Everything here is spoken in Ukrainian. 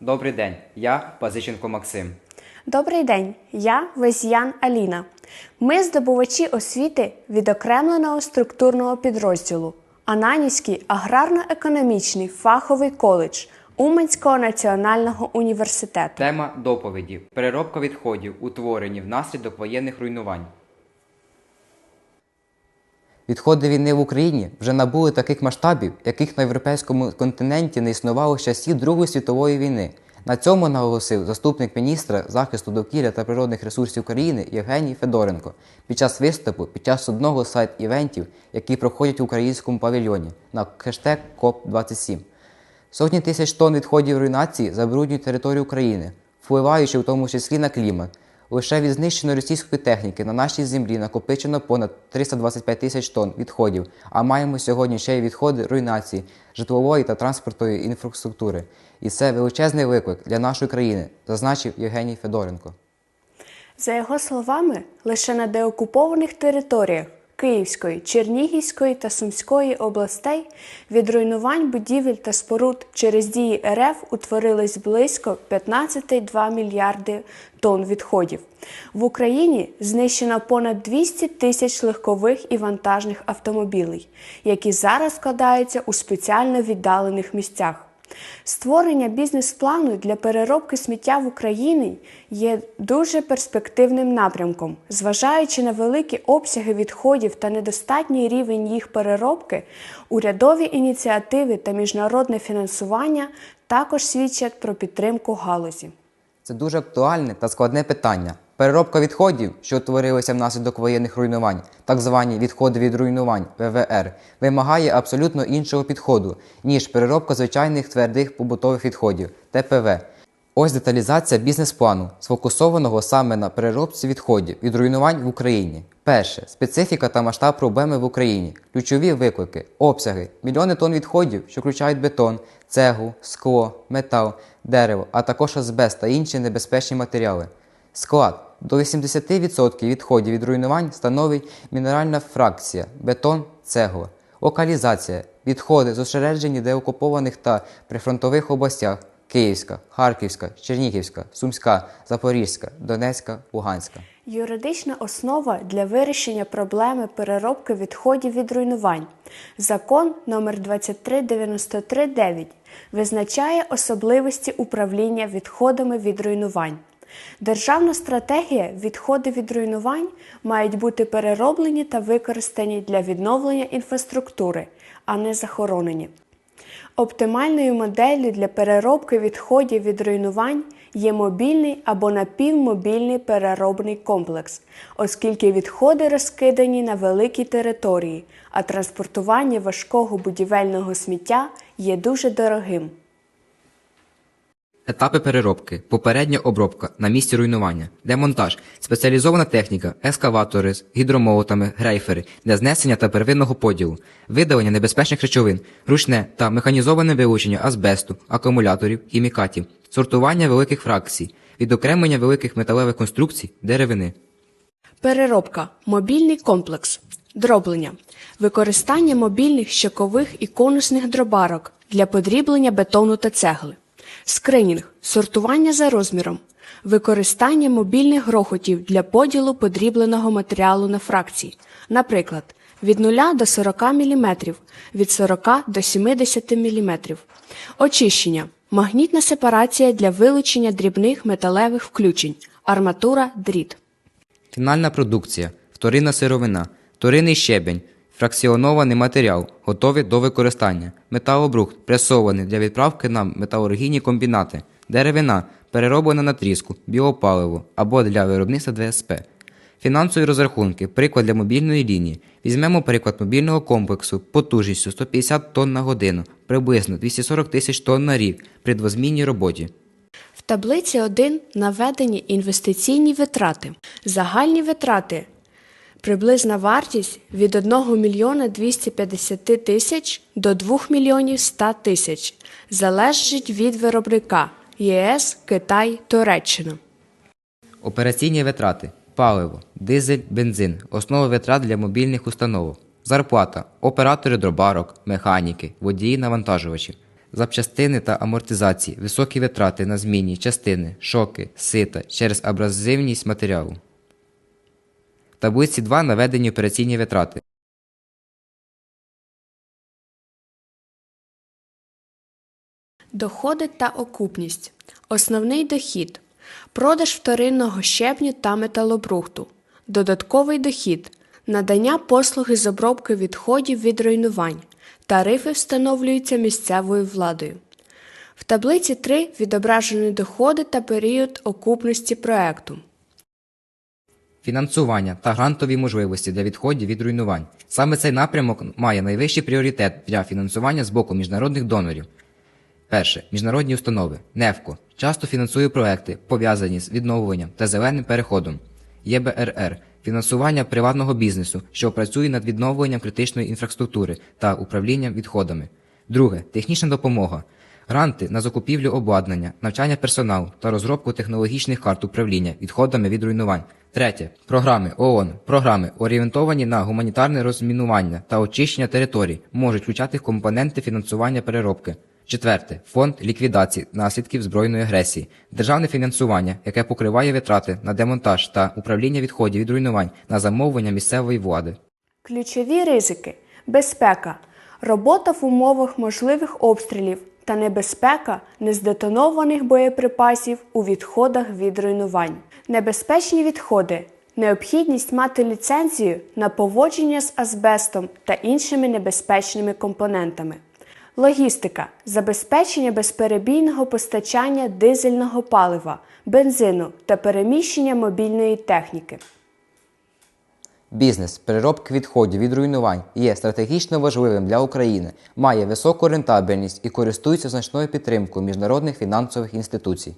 Добрий день, я Пазиченко Максим. Добрий день, я Везіян Аліна. Ми здобувачі освіти відокремленого структурного підрозділу Ананівський аграрно-економічний фаховий коледж Уманського національного університету. Тема доповіді: переробка відходів, утворені внаслідок воєнних руйнувань. Відходи війни в Україні вже набули таких масштабів, яких на європейському континенті не існувало з часів Другої світової війни. На цьому наголосив заступник міністра захисту довкілля та природних ресурсів України Євгеній Федоренко під час виступу під час одного з сайт-івентів, які проходять в українському павільйоні на хештег КОП27. Сотні тисяч тонн відходів руйнації забруднюють територію України, впливаючи в тому числі на клімат. Лише від знищеної російської техніки на нашій землі накопичено понад 325 тисяч тонн відходів, а маємо сьогодні ще й відходи руйнації житлової та транспортної інфраструктури. І це величезний виклик для нашої країни, зазначив Євгеній Федоренко. За його словами, лише на деокупованих територіях Київської, Чернігівської та Сумської областей від руйнувань будівель та споруд через дії РФ утворилось близько 15,2 мільярди тонн відходів. В Україні знищено понад 200 тисяч легкових і вантажних автомобілей, які зараз складаються у спеціально віддалених місцях. Створення бізнес-плану для переробки сміття в Україні є дуже перспективним напрямком. Зважаючи на великі обсяги відходів та недостатній рівень їх переробки, урядові ініціативи та міжнародне фінансування також свідчать про підтримку галузі. Це дуже актуальне та складне питання. Переробка відходів, що утворилися внаслідок воєнних руйнувань, так звані відходи від руйнувань ВВР, вимагає абсолютно іншого підходу, ніж переробка звичайних твердих побутових відходів ТПВ. Ось деталізація бізнес-плану, сфокусованого саме на переробці відходів від руйнувань в Україні. Перше специфіка та масштаб проблеми в Україні. Ключові виклики, обсяги, мільйони тонн відходів, що включають бетон, цеглу, скло, метал, дерево, а також азбест та інші небезпечні матеріали. Склад до 80% відходів від руйнувань становить мінеральна фракція, бетон, цегла. Локалізація відходи зосереджені деокупованих та прифронтових областях Київська, Харківська, Чернігівська, Сумська, Запорізька, Донецька, Луганська. Юридична основа для вирішення проблеми переробки відходів від руйнувань. Закон номер 23939 визначає особливості управління відходами від руйнувань. Державна стратегія відходи від руйнувань мають бути перероблені та використані для відновлення інфраструктури, а не захоронені. Оптимальною моделлю для переробки відходів від руйнувань є мобільний або напівмобільний переробний комплекс, оскільки відходи розкидані на великій території, а транспортування важкого будівельного сміття є дуже дорогим. Етапи переробки, попередня обробка. На місці руйнування, демонтаж, спеціалізована техніка, ескаватори з гідромолотами, грейфери для знесення та первинного поділу, видалення небезпечних речовин, ручне та механізоване вилучення азбесту, акумуляторів, хімікатів, сортування великих фракцій, відокремлення великих металевих конструкцій, деревини. Переробка. Мобільний комплекс, дроблення, використання мобільних щокових і конусних дробарок для подріблення бетону та цегли, скринінг, сортування за розміром, використання мобільних грохотів для поділу подрібленого матеріалу на фракції, наприклад, від 0 до 40 мм, від 40 до 70 мм, очищення, магнітна сепарація для вилучення дрібних металевих включень, арматура, дріт. Фінальна продукція, вторинна сировина, вторинний щебень, фракціонований матеріал, готовий до використання, металобрухт, пресований для відправки на металургійні комбінати, деревина, перероблена на тріску, біопаливо або для виробництва ДСП. Фінансові розрахунки, приклад для мобільної лінії. Візьмемо приклад мобільного комплексу потужністю 150 тонн на годину, приблизно 240 тисяч тонн на рік при двозмінній роботі. В таблиці 1 наведені інвестиційні витрати. Загальні витрати. Приблизна вартість від 1 мільйона 250 тисяч до 2 мільйонів 100 тисяч. Залежить від виробника ЄС, Китай, Туреччина. Операційні витрати. Паливо, дизель, бензин, основа витрат для мобільних установок. Зарплата, оператори дробарок, механіки, водії навантажувачів. запчастини та амортизації, високі витрати на змінні частини, шоки, сита через абразивність матеріалу. В таблиці 2 наведені операційні витрати. Доходи та окупність. Основний дохід. Продаж вторинного щебню та металобрухту. Додатковий дохід. Надання послуги з обробки відходів від руйнувань. Тарифи встановлюються місцевою владою. В таблиці 3 відображені доходи та період окупності проекту. Фінансування та грантові можливості для відходів від руйнувань. Саме цей напрямок має найвищий пріоритет для фінансування з боку міжнародних донорів. Перше. Міжнародні установи. НЕФКО часто фінансує проекти, пов'язані з відновленням та зеленим переходом. ЄБРР фінансування приватного бізнесу, що працює над відновленням критичної інфраструктури та управлінням відходами. Друге. Технічна допомога. Гранти на закупівлю обладнання, навчання персоналу та розробку технологічних карт управління відходами від руйнувань. Третє. Програми ООН. Програми, орієнтовані на гуманітарне розмінування та очищення територій, можуть включати компоненти фінансування переробки. Четверте. Фонд ліквідації наслідків збройної агресії. Державне фінансування, яке покриває витрати на демонтаж та управління відходів від руйнувань на замовлення місцевої влади. Ключові ризики: безпека, робота в умовах можливих обстрілів та небезпека нездетонованих боєприпасів у відходах від руйнувань. Небезпечні відходи. Необхідність мати ліцензію на поводження з азбестом та іншими небезпечними компонентами. Логістика забезпечення безперебійного постачання дизельного палива, бензину та переміщення мобільної техніки. Бізнес переробки відходів від руйнувань є стратегічно важливим для України, має високу рентабельність і користується значною підтримкою міжнародних фінансових інституцій.